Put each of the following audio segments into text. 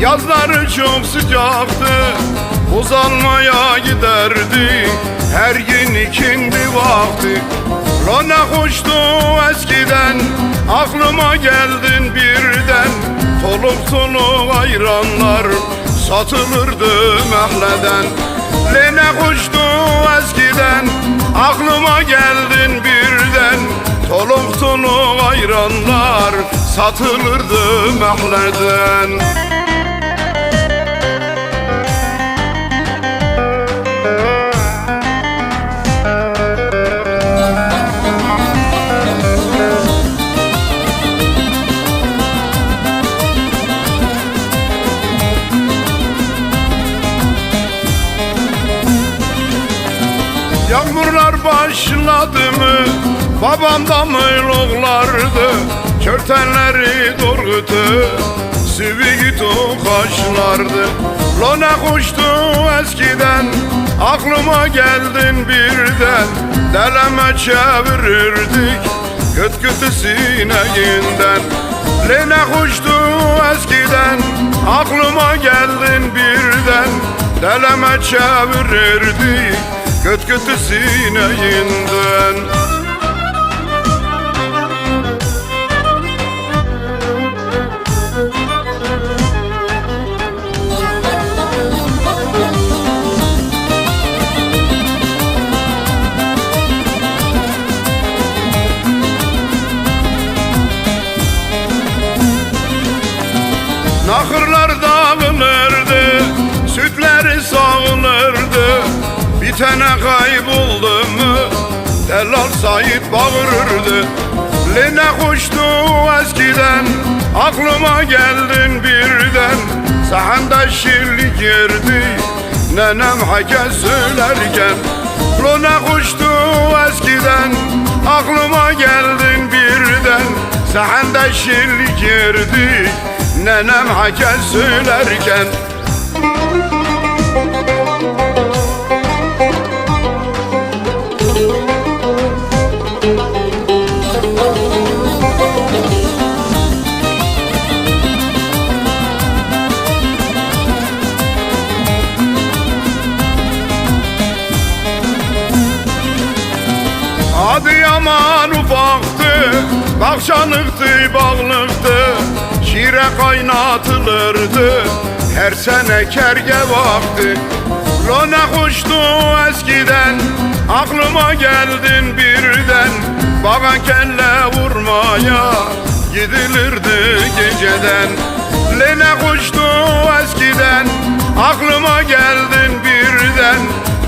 Yazları çok sıcaktı Uzanmaya giderdi. Her gün ikindi vakti ne hoştu eskiden Aklıma geldin birden. Soluk soluk ayranlar Satılırdı mahleden Le ne hoştu eskiden Aklıma geldin birden. Soluk soluk ayranlar Satılırdı mahleden başladı mı? Babam da mıyloğlardı Körtenleri doğrultu Sivigi kaşlardı Lona kuştu eskiden. Aklıma geldin birden. Deleme çevirirdik. Küt kütü sineğinden. Lena kuştu eskiden. Aklıma geldin birden. Deleme çevirirdik Köt kötü sineğinden Bir tane kayboldu mu? Delal Said bağırırdı. Lene kuştu eskiden. Aklıma geldin birden. Sahanda şirlik girdi. Nenem hake söylerken. Lone kuştu eskiden. Aklıma geldin birden. Sahanda şirlik girdi. Nenem hake söylerken Adıyaman ufaktı Bakşanıktı bağlıktı Şire kaynatılırdı Her sene kerge vakti Lona kuştu eskiden Aklıma geldin birden. Bana kelle vurmaya Gidilirdi geceden. Lene kuştu eskiden Aklıma geldin birden.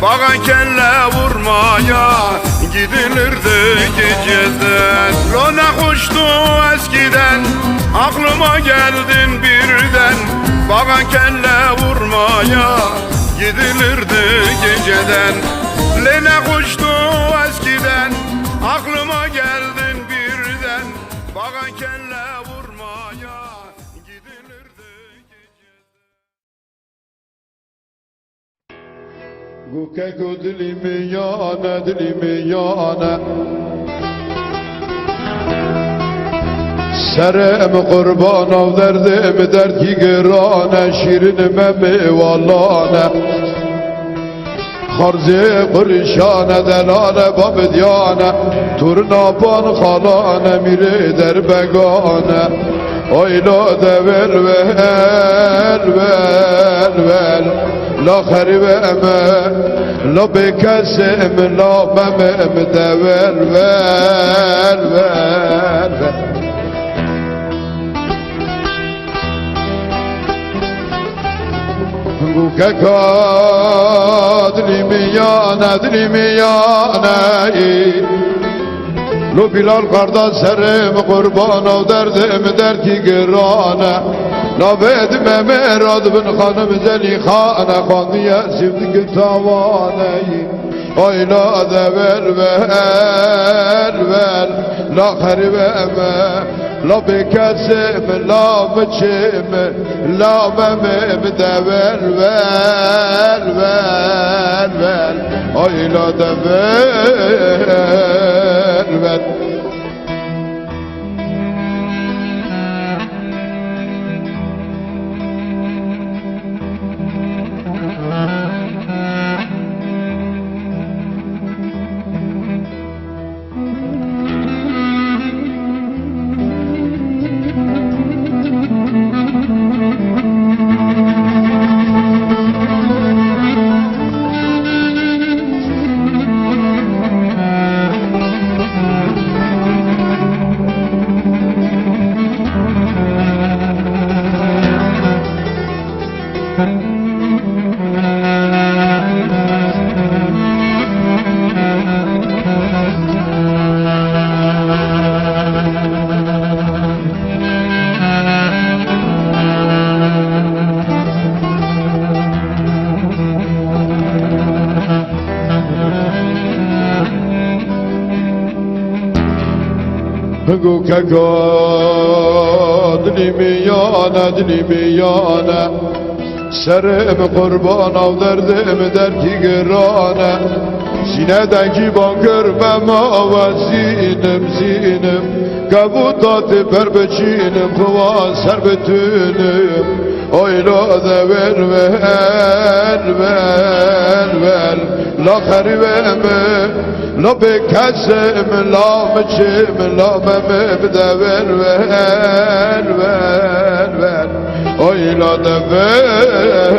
Bana kelle vurmaya Gidilirdi geceden. Lona kuştu eskiden Aklıma geldin birden. Bana kelle vurmaya Gidilirdi geceden. Lene kuştu eskiden Aklıma geldin Guke dilimi yana dilimi yana Serem kurban av derdim dert ki girane Şirin memi valane Harzi kurşane delale babdyane Turna pan halane miri derbegane. Oyla de ver ver ver ver La haribeme La bekesem la memem de ver ver ver ver Kekadlimi yana dilimi yana Lo Bilal kardeş serim kurban ol derdim der ki girane La vedme merad bin hanım zelihane Kan diye şimdi tavane Ayla da ver ver ver. La haribeme La bekesim la bıçım La memim de ver ver ver ver Ayla da ver ver بگو که دلی میانه دلی میانه سرم قربان آو دردم درکی گرانه سینه دنگی بان کرمم آو زینم زینم Kabutati per becinim Kıvan ser Oyla da ver ver ver ver. La heriveme La bekesem La mıçım La memem de ver ver ver ver. Oyla da ver